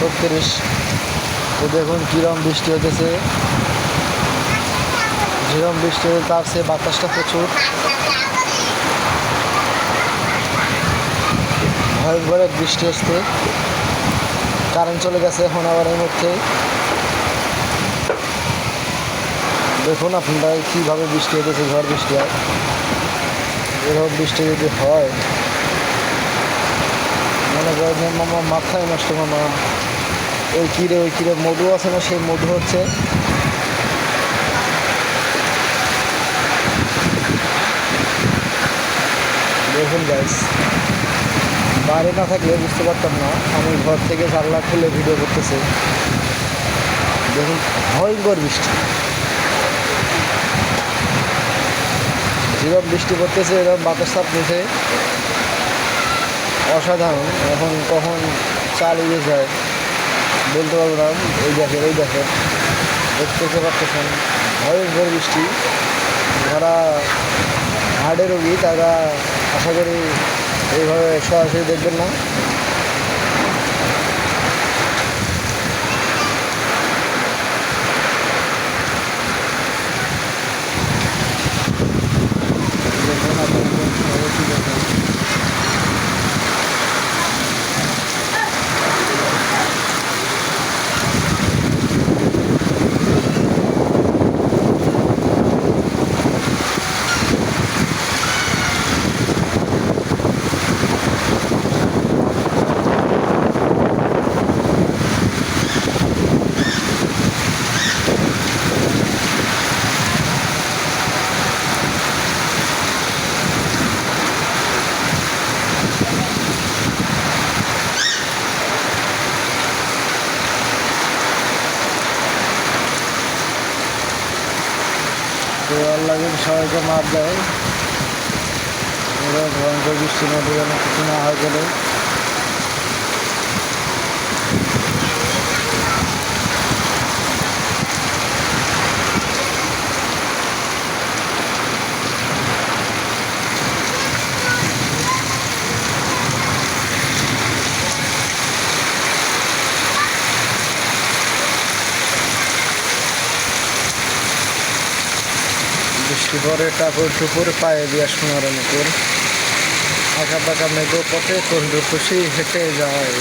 ছত্রিশ। তো দেখুন, কিরম বৃষ্টি হতেছে যেরকম বৃষ্টি হচ্ছে তার সে বাতাসটা প্রচুর। ভয়ঙ্কর এক বৃষ্টি আসতে কারেন্ট চলে গেছে এখন আবার এই মুহূর্তে। দেখুন আপনারা কীভাবে বৃষ্টি হতেছে ঝড় বৃষ্টি হয়। এরকম বৃষ্টি যদি হয় মামা, মাথায় নষ্ট মামা। ওই কিরে ওই কিরে মধু আছে না, সেই মধু হচ্ছে। দেখুন গাইস বাইরে না থাকলে বুঝতে পারতাম না, আমি ঘর থেকে জানলা খুলে ভিডিও করতেছি। দেখুন, ভয়ঙ্কর বৃষ্টি। যেরকম বৃষ্টি পড়তেছে, এরকম বাতাস চাপতেছে অসাধারণ। এখন কখন চালিয়ে যায়, বলতে পারব না। এই দেখেন এই দেখেন। দেখতে পারতেছেন ভয়ঙ্কর বৃষ্টি। যারা হার্টের রোগী, তারা আশা করি এইভাবে সরাসরি দেখবেন না দেখুন আপনাদের অবশ্যই দেখুন তো আল্লাহ যদি সবাইকে মাপ দেয়। ভয়ঙ্কর বৃষ্টির মধ্যে যেন কিছু না হয় গেলে বৃষ্টি পরে কাপড় টুপুর পায়ে দিয়া সোনার অনুকূল আঁকা পাকা মেঘ পথে কোন খুশি হেঁটে যায়